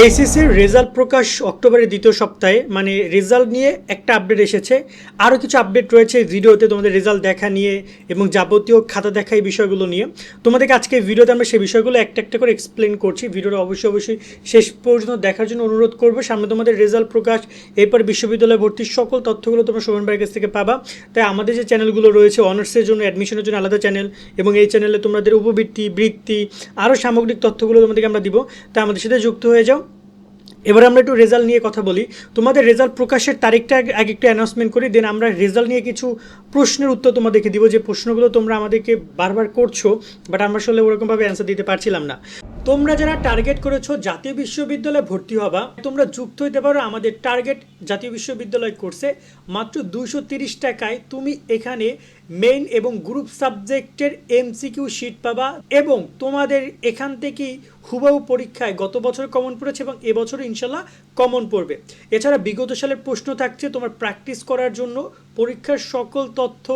এইচএসির result প্রকাশ অক্টোবরের দ্বিতীয় সপ্তাহে মানে রেজাল্ট নিয়ে একটা আপডেট এসেছে। আরও কিছু আপডেট রয়েছে ভিডিওতে, তোমাদের রেজাল্ট দেখা নিয়ে এবং যাবতীয় খাতা দেখা এই বিষয়গুলো নিয়ে। তোমাদেরকে আজকে ভিডিওতে আমরা সেই বিষয়গুলো একটা একটা করে এক্সপ্লেন করছি। ভিডিওটা অবশ্যই অবশ্যই শেষ পর্যন্ত দেখার জন্য অনুরোধ করব। সামনে তোমাদের রেজাল্ট প্রকাশ, এরপর বিশ্ববিদ্যালয়ে ভর্তির সকল তথ্যগুলো তোমরা শোভন ভাইয়ের কাছ থেকে পাবা। তাই আমাদের যে চ্যানেলগুলো রয়েছে, অনার্সের জন্য অ্যাডমিশনের জন্য আলাদা চ্যানেল এবং এই চ্যানেলে তোমাদের উপবৃত্তি, বৃত্তি, আরও সামগ্রিক তথ্যগুলো তোমাদেরকে আমরা দিব। তাই আমাদের সাথে যুক্ত হয়ে যাও। এবার আমরা একটু রেজাল্ট নিয়ে কথা বলি। তোমাদের রেজাল্ট প্রকাশের তারিখটা আগে একটু অ্যানাউন্সমেন্ট করি দেন আমরা রেজাল্ট নিয়ে কিছু প্রশ্নের উত্তর তোমাদেরকে দিব যে প্রশ্নগুলো তোমরা আমাদেরকে বারবার করছ বাট আমরা আসলে ওরকমভাবে অ্যান্সার দিতে পারছিলাম না। তোমরা যারা টার্গেট করেছ জাতীয় বিশ্ববিদ্যালয়ে ভর্তি হবা, তোমরা যুক্ত হইতে পারো আমাদের টার্গেট জাতীয় বিশ্ববিদ্যালয় কোর্সে মাত্র দুশো তিরিশ টাকায় তুমি এখানে মেইন এবং গ্রুপ সাবজেক্টের এমসিকিউ শিট পাবা এবং তোমাদের এখান থেকেই হুবাহু পরীক্ষায় গত বছর কমন পড়েছে এবং এবছরও ইনশাল্লাহ কমন পড়বে। এছাড়া বিগত সালের প্রশ্ন থাকছে, তোমার প্র্যাকটিস করার জন্য, পরীক্ষার সকল তথ্য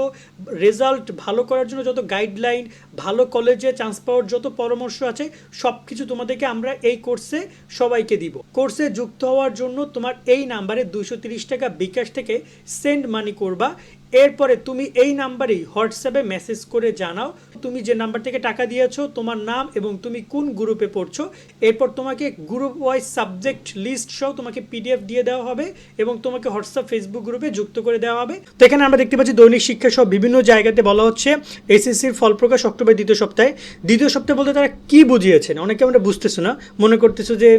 রেজাল্ট ভালো করার জন্য যত গাইডলাইন ভালো কলেজে চান্স পাওয়ার যত পরামর্শ আছে সব কিছু তোমাদেরকে আমরা এই কোর্সে সবাইকে দিব। কোর্সে যুক্ত হওয়ার জন্য তোমার এই নাম্বারে দুশো টাকা বিকাশ থেকে সেন্ড মানি করবা। এরপরে তুমি এই নাম্বারেই হোয়াটসঅ্যাপে মেসেজ করে জানাও, তুমি যে নাম্বার থেকে টাকা দিয়েছ, তোমার নাম এবং তুমি কোন গ্রুপে পড়ছো। এরপর তোমাকে গ্রুপ ওয়াইজ সাবজেক্ট লিস্ট সহ তোমাকে পিডিএফ দিয়ে দেওয়া হবে এবং তোমাকে হোয়াটসঅ্যাপ, ফেসবুক গ্রুপে যুক্ত করে দেওয়া হবে। তো এখানে আমরা দেখতে পাচ্ছি দৈনিক শিক্ষা সহ বিভিন্ন জায়গাতে বলা হচ্ছে এসএসসির ফল প্রকাশ অক্টোবর দ্বিতীয় সপ্তাহে। দ্বিতীয় সপ্তাহে বলতে তারা কি বুঝিয়েছেন? অনেকে আমরা বুঝতেছো না। মনে করতেছো যে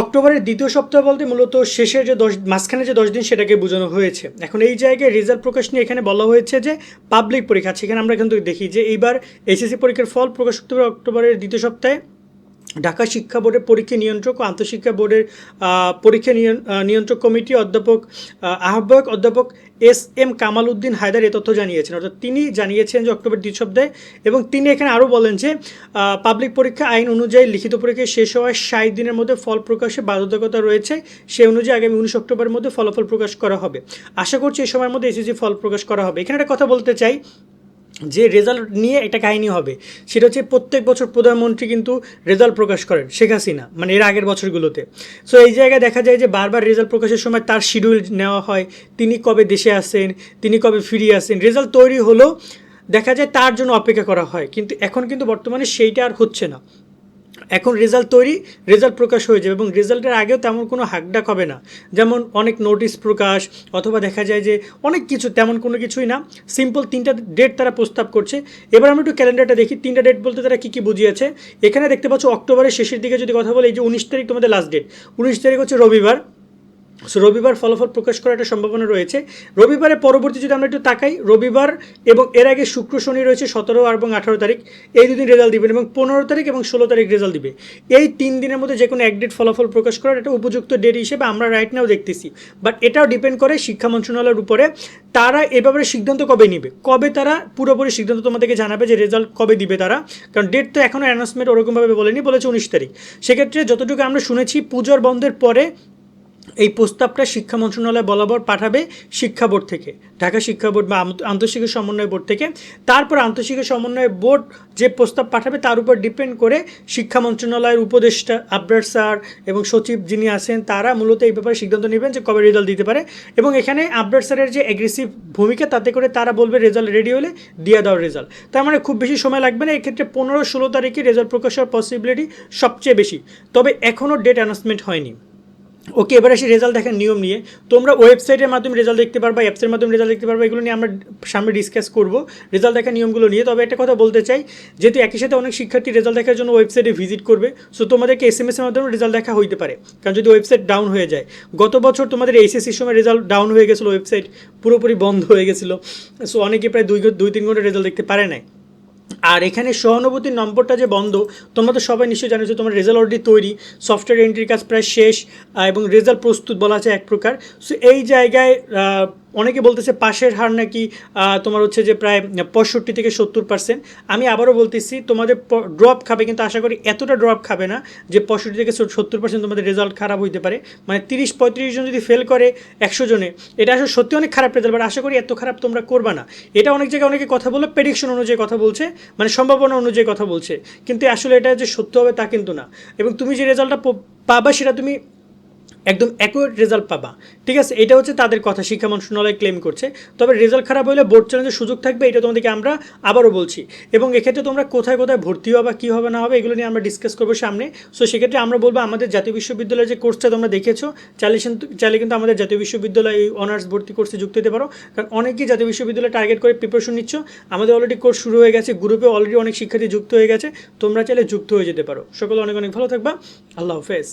অক্টোবরের দ্বিতীয় সপ্তাহ বলতে মূলত শেষের যে দশ মাঝখানে যে দশ দিন সেটাকে বোঝানো হয়েছে। এখন এই জায়গায় রেজাল্ট প্রকাশ নিয়ে এখানে বলা হয়েছে যে পাবলিক পরীক্ষা সেখানে আমরা কিন্তু দেখি যে এইবার এইচএসসি পরীক্ষার ফল প্রকাশ করতে হবে অক্টোবরের দ্বিতীয় সপ্তাহে। ঢাকা শিক্ষা বোর্ডের পরীক্ষা নিয়ন্ত্রক ও আন্তঃশিক্ষা বোর্ডের পরীক্ষা নিয়ন- নিয়ন্ত্রক কমিটি অধ্যাপক আহ্বায়ক অধ্যাপক এস এম কামাল উদ্দিন হায়দার এ তথ্য জানিয়েছেন। অর্থাৎ তিনি জানিয়েছেন যে অক্টোবর দ্বিতীয় সপ্তাহে এবং তিনি এখানে আরও বলেন যে পাবলিক পরীক্ষা আইন অনুযায়ী লিখিত পরীক্ষা শেষ হওয়ার ষাট দিনের মধ্যে ফল প্রকাশে বাধ্যবাধকতা রয়েছে। সেই অনুযায়ী আগামী উনিশ অক্টোবরের মধ্যে ফলাফল প্রকাশ করা হবে। আশা করছি এই সময়ের মধ্যে এসএসসি ফল প্রকাশ করা হবে। এখানে একটা কথা বলতে চাই। যে রেজাল্ট নিয়ে একটা কাহিনী হবে, সেটা হচ্ছে প্রত্যেক বছর প্রধানমন্ত্রী কিন্তু রেজাল্ট প্রকাশ করেন, শেখ হাসিনা মানে এর আগের বছরগুলোতে। সো এই জায়গায় দেখা যায় যে বারবার রেজাল্ট প্রকাশের সময় তার শিডিউল নেওয়া হয়, তিনি কবে দেশে আসেন, তিনি কবে ফিরিয়ে আসেন রেজাল্ট তৈরি হলো দেখা যায় তার জন্য অপেক্ষা করা হয়, কিন্তু এখন কিন্তু বর্তমানে সেইটা আর হচ্ছে না। এখন রেজাল্ট তৈরি রেজাল্ট প্রকাশ হয়ে যাবে এবং রেজাল্টের আগেও তেমন কোনো হাকডাক হবে না। যেমন অনেক নোটিশ প্রকাশ, অথবা দেখা যায় যে অনেক কিছু, তেমন কোনো কিছুই না। সিম্পল তিনটা ডেট তারা প্রস্তাব করছে। এবার আমরা একটু ক্যালেন্ডারটা দেখি। তিনটা ডেট বলতে তারা কী কী বুঝিয়েছে? এখানে দেখতে পাচ্ছ, অক্টোবরের শেষের দিকে যদি কথা বলি, এই যে উনিশ তারিখ তোমাদের লাস্ট ডেট উনিশ তারিখ হচ্ছে রবিবার। সো রবিবার ফলাফল প্রকাশ করার একটা সম্ভাবনা রয়েছে। রবিবারের পরবর্তী যদি আমরা একটু তাকাই, রবিবার এবং এর আগে শুক্র শনি রয়েছে সতেরো এবং আঠারো তারিখ। এই দুদিন রেজাল্ট দিবেন এবং পনেরো তারিখ এবং ষোলো তারিখ রেজাল্ট দিবে। এই তিন দিনের মধ্যে যে কোনো এক ডেট ফলাফল প্রকাশ করার একটা উপযুক্ত ডেট হিসেবে আমরা রাইট নাও দেখতেছি। বাট এটাও ডিপেন্ড করে শিক্ষা মন্ত্রণালয়ের উপরে তারা এ ব্যাপারে সিদ্ধান্ত কবে নিবে? কবে তারা পুরোপুরি সিদ্ধান্ত তোমাদেরকে জানাবে যে রেজাল্ট কবে দিবে তারা? কারণ ডেট তো এখনও অ্যানাউন্সমেন্ট ওরকমভাবে বলেনি, বলেছে উনিশ তারিখ। সেক্ষেত্রে যতটুকু আমরা শুনেছি, পুজোর বন্ধের পরে এই প্রস্তাবটা শিক্ষা মন্ত্রণালয় বরাবর পাঠাবে শিক্ষা বোর্ড থেকে, ঢাকা শিক্ষা বোর্ড বা আন্ত- আন্তঃশিক্ষা সমন্বয় বোর্ড থেকে। তারপর আন্তঃশিক্ষা সমন্বয় বোর্ড যে প্রস্তাব পাঠাবে তার উপর ডিপেন্ড করে শিক্ষা মন্ত্রণালয়ের উপদেষ্টা আবরার স্যার এবং সচিব যিনি আছেন তারা মূলত এই ব্যাপারে সিদ্ধান্ত নেবেন যে কবে রেজাল্ট দিতে পারে এবং এখানে আবরার স্যারের যে অ্যাগ্রেসিভ ভূমিকা তাতে করে তারা বলবে রেজাল্ট রেডি হলে দিয়ে দাও রেজাল্ট তার মানে খুব বেশি সময় লাগবে না, এক্ষেত্রে পনেরো ষোলো তারিখে রেজাল্ট প্রকাশ হওয়ার পসিবিলিটি সবচেয়ে বেশি। তবে এখনও ডেট অ্যানাউন্সমেন্ট হয়নি। ওকে, এবার আসি রেজাল্ট দেখার নিয়ম নিয়ে। তোমরা ওয়েবসাইটের মাধ্যমে রেজাল্ট দেখতে পারবা অ্যাপসের মাধ্যমে রেজাল্ট দেখতে পারবা, এগুলো নিয়ে আমরা সামনে ডিসকাস করব রেজাল্ট দেখার নিয়মগুলো নিয়ে। তবে একটা কথা বলতে চাই, যেহেতু একই সাথে অনেক শিক্ষার্থী রেজাল্ট দেখার জন্য ওয়েবসাইটে ভিজিট করবে সো তোমাদেরকে এস এম এসের মাধ্যমে রেজাল্ট দেখা হইতে পারে। কারণ যদি ওয়েবসাইট ডাউন হয়ে যায়, গত বছর তোমাদের এইচএসসির সময় রেজাল্ট ডাউন হয়ে গেছিল ওয়েবসাইট পুরোপুরি বন্ধ হয়ে গেছিল সো অনেকে প্রায় দুই দুই তিন ঘণ্টা রেজাল্ট দেখতে পারে নাই। আর এখানে সহানুভূতির নম্বরটা যে বন্ধ, তোমরা তো সবাই নিশ্চয়ই জানো যে তোমার রেজাল্ট অলরেডি তৈরি সফটওয়্যার এন্ট্রির কাজ প্রায় শেষ এবং রেজাল্ট প্রস্তুত বলা আছে এক প্রকার। সো এই জায়গায় অনেকে বলতেছে পাশের হার নাকি তোমার হচ্ছে যে প্রায় পঁয়ষট্টি থেকে সত্তর পার্সেন্ট আমি আবারও বলতেছি, তোমাদের ড্রপ খাবে কিন্তু আশা করি এতটা ড্রপ খাবে না যে পঁয়ষট্টি থেকে সত্তর পার্সেন্ট তোমাদের রেজাল্ট খারাপ হইতে পারে। মানে তিরিশ, পঁয়ত্রিশ জন যদি ফেল করে একশো জনে, এটা আসলে সত্যি অনেক খারাপ রেজাল্ট বাট আশা করি এত খারাপ তোমরা করবা না। এটা অনেক জায়গায় অনেকে কথা বলে প্রেডিকশন অনুযায়ী কথা বলছে। মানে সম্ভাবনা অনুযায়ী কথা বলছে। কিন্তু আসলে এটা যে সত্য হবে তা কিন্তু না। এবং তুমি যে রেজাল্টটা পাবা সেটা তুমি একদম অ্যাকুরেট রেজাল্ট পাবা। ঠিক আছে? এটা হচ্ছে তাদের কথা। শিক্ষা মন্ত্রণালয় ক্লেম করছে। তবে রেজাল্ট খারাপ হলে বোর্ড চ্যালেঞ্জের সুযোগ থাকবে, এটা তোমাদেরকে আমরা আবারও বলছি। এবং এক্ষেত্রে তোমরা কোথায় কোথায় ভর্তি হবা, কী হবে, না হবে, এগুলো নিয়ে আমরা ডিসকাস করব সামনে। সো সেক্ষেত্রে আমরা বলব আমাদের জাতীয় বিশ্ববিদ্যালয়ের যে কোর্সটা তোমরা দেখেছ, চাইলে চাইলে কিন্তু আমাদের জাতীয় বিশ্ববিদ্যালয় এই অনার্স ভর্তি কোর্সে যুক্ত হতে পারো। কারণ অনেকেই জাতীয় বিশ্ববিদ্যালয় টার্গেট করে প্রিপারেশন নিচ্ছ। আমাদের অলরেডি কোর্স শুরু হয়ে গেছে। গ্রুপে অলরেডি অনেক শিক্ষার্থী যুক্ত হয়ে গেছে। তোমরা চাইলে যুক্ত হয়ে যেতে পারো। সকলে অনেক অনেক ভালো থাকবা। আল্লাহ হাফেজ।